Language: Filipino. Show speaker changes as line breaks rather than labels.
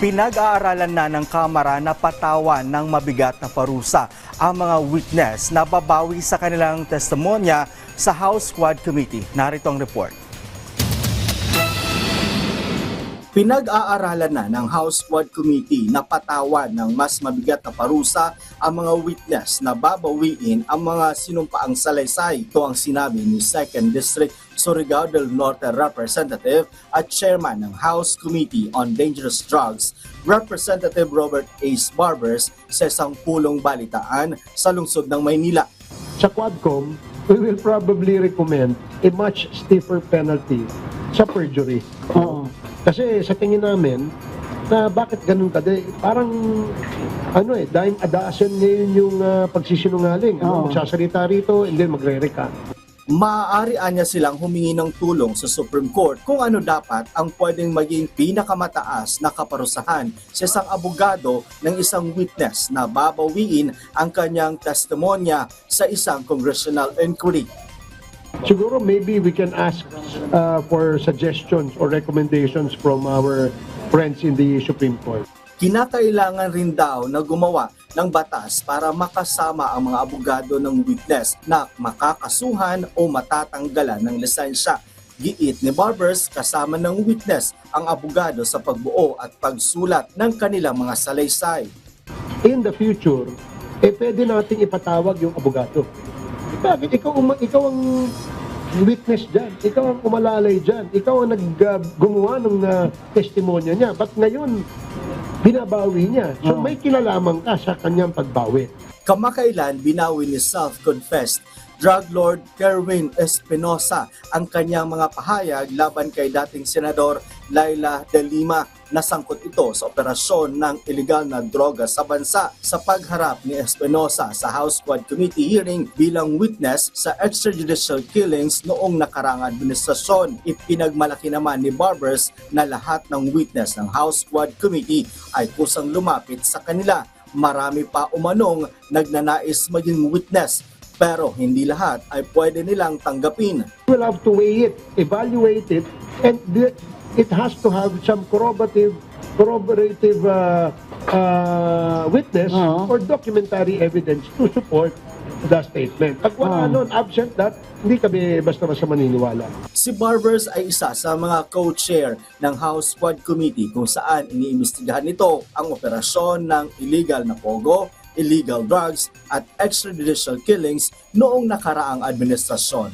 Pinag-aaralan na ng Kamara na patawan ng mabigat na parusa ang mga witness na babawi sa kanilang testimonya sa House Squad Committee. Narito ang report. Pinag-aaralan na ng House Squad Committee na patawan ng mas mabigat na parusa ang mga witness na babawiin ang mga sinumpaang salaysay. Ito ang sinabi ni 2nd District Surigao del Norte Representative at Chairman ng House Committee on Dangerous Drugs, Representative Robert Ace Barbers sa isang pulong balitaan sa lungsod ng Maynila.
sa Quadcom, we will probably recommend a much stiffer penalty sa perjury. Kasi sa tingin namin, na bakit ganun ka? Di, parang, ano eh, dime a dozen ngayon yung ah, pagsisinungaling. Ano, magsasalita rito, and then magre-recant.
maaari anya silang humingi ng tulong sa Supreme Court kung ano dapat ang pwedeng maging pinakamataas na kaparusahan sa isang abogado ng isang witness na babawiin ang kanyang testimonya sa isang congressional inquiry.
Siguro maybe we can ask uh, for suggestions or recommendations from our friends in the Supreme Court.
Kinakailangan rin daw na gumawa ng batas para makasama ang mga abogado ng witness na makakasuhan o matatanggalan ng lisensya. Giit ni Barbers kasama ng witness ang abogado sa pagbuo at pagsulat ng kanilang mga salaysay.
in the future, eh pwede nating ipatawag yung abogado. Bakit? Ikaw, uma, ikaw ang witness dyan. Ikaw ang umalalay dyan. Ikaw ang nag, uh, ng uh, testimonya niya. But ngayon, binabawi niya. So may kinalaman ka sa kanyang pagbawi.
Kamakailan binawi ni self-confessed drug lord Kerwin Espinosa ang kanyang mga pahayag laban kay dating senador Laila De Lima na sangkot ito sa operasyon ng ilegal na droga sa bansa sa pagharap ni Espinosa sa House Squad Committee hearing bilang witness sa extrajudicial killings noong nakarang administrasyon. Ipinagmalaki naman ni Barbers na lahat ng witness ng House Squad Committee ay kusang lumapit sa kanila marami pa umanong nagnanais maging witness pero hindi lahat ay pwede nilang tanggapin.
We'll have to weigh it, evaluate it, and the- it has to have some corroborative corroborative uh, uh, witness or documentary evidence to support the statement. Pag wala nun, absent that, hindi kami basta-basta maniniwala.
Si Barbers ay isa sa mga co-chair ng House Squad Committee kung saan iniimbestigahan nito ang operasyon ng illegal na pogo, illegal drugs at extrajudicial killings noong nakaraang administrasyon.